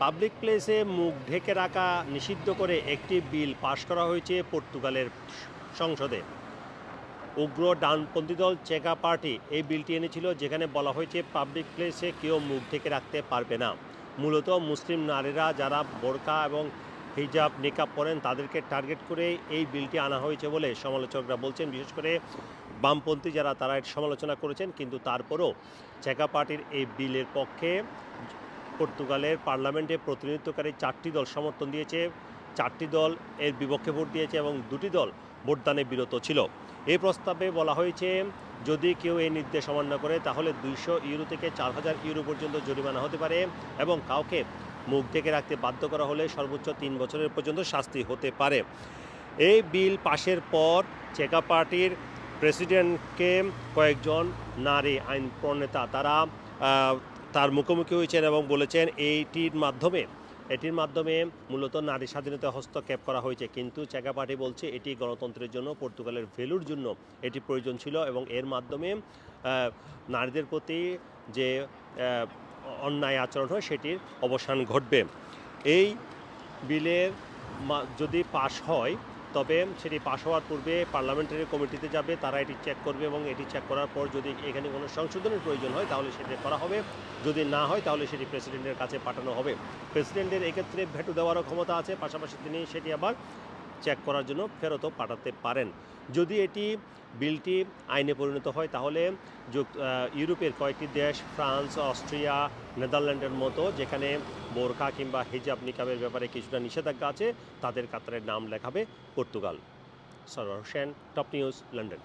Public প্লেসে মুখ ঢেকে রাখা নিষিদ্ধ করে একটি বিল পাশ করা হয়েছে পর্তুগালের সংসদে। উগ্র ডানপন্থী দল চেকা পার্টি এই বিলটি এনেছিল যেখানে বলা হয়েছে পাবলিক প্লেসে কেউ মুখ ঢেকে রাখতে পারবে না। মূলত মুসলিম নারীরা যারা বোরকা এবং হিজাব নিকাব পরেন তাদেরকে টার্গেট করে এই বিলটি আনা হয়েছে বলে সমালোচকরা বলছেন। বিশেষ করে বামপন্থী যারা, তারা সমালোচনা করেছেন, কিন্তু তারপরও চেকা পার্টির এই বিলের পক্ষে পর্তুগালের পার্লামেন্টে প্রতিনিধিত্বকারী চারটি দল সমর্থন দিয়েছে। চারটি দল এর বিপক্ষে ভোট দিয়েছে এবং দুটি দল ভোটদানে বিরত ছিল। এই প্রস্তাবে বলা হয়েছে, যদি কেউ এই নির্দেশ অমান্য করে, তাহলে দুইশো ইউরো থেকে চার হাজার ইউরো পর্যন্ত জরিমানা হতে পারে এবং কাউকে মুখ ঢেকে রাখতে বাধ্য করা হলে সর্বোচ্চ তিন বছরের পর্যন্ত শাস্তি হতে পারে। এই বিল পাশের পর চেকা পার্টির প্রেসিডেন্টকে কয়েকজন নারী আইন প্রণেতা তারা তার মুখোমুখি হয়েছেন এবং বলেছেন এইটির মাধ্যমে, এটির মাধ্যমে মূলত নারী স্বাধীনতা হস্তক্ষেপ করা হয়েছে। কিন্তু চেকা পার্টি বলছে এটি গণতন্ত্রের জন্য, পর্তুগালের ভ্যালুর জন্য এটি প্রয়োজন ছিল এবং এর মাধ্যমে নারীদের প্রতি যে অন্যায় আচরণ হয় সেটির অবসান ঘটবে। এই বিলের যদি পাশ হয় তবে সেটি পাশ হওয়ার পূর্বে পার্লামেন্টারি কমিটিতে যাবে, তারা এটি চেক করবে এবং এটি চেক করার পর যদি এখানে কোনো সংশোধনের প্রয়োজন হয়, তাহলে সেটি করা হবে। যদি না হয়, তাহলে সেটি প্রেসিডেন্টের কাছে পাঠানো হবে। প্রেসিডেন্টের এক্ষেত্রে ভেটু দেওয়ারও ক্ষমতা আছে, পাশাপাশি তিনি সেটি আবার চেক করার জন্য ফেরতও পাঠাতে পারেন। যদি এটি বিলটি আইনে পরিণত হয়, তাহলে যুক্ত ইউরোপের কয়েকটি দেশ, ফ্রান্স, অস্ট্রিয়া, নেদারল্যান্ডের মতো, যেখানে বোরখা কিংবা হিজাব নিকাবের ব্যাপারে কিছুটা নিষেধাজ্ঞা আছে, তাদের কাতারে নাম লেখাবে Portugal. Sarwar Hossain, top news, London.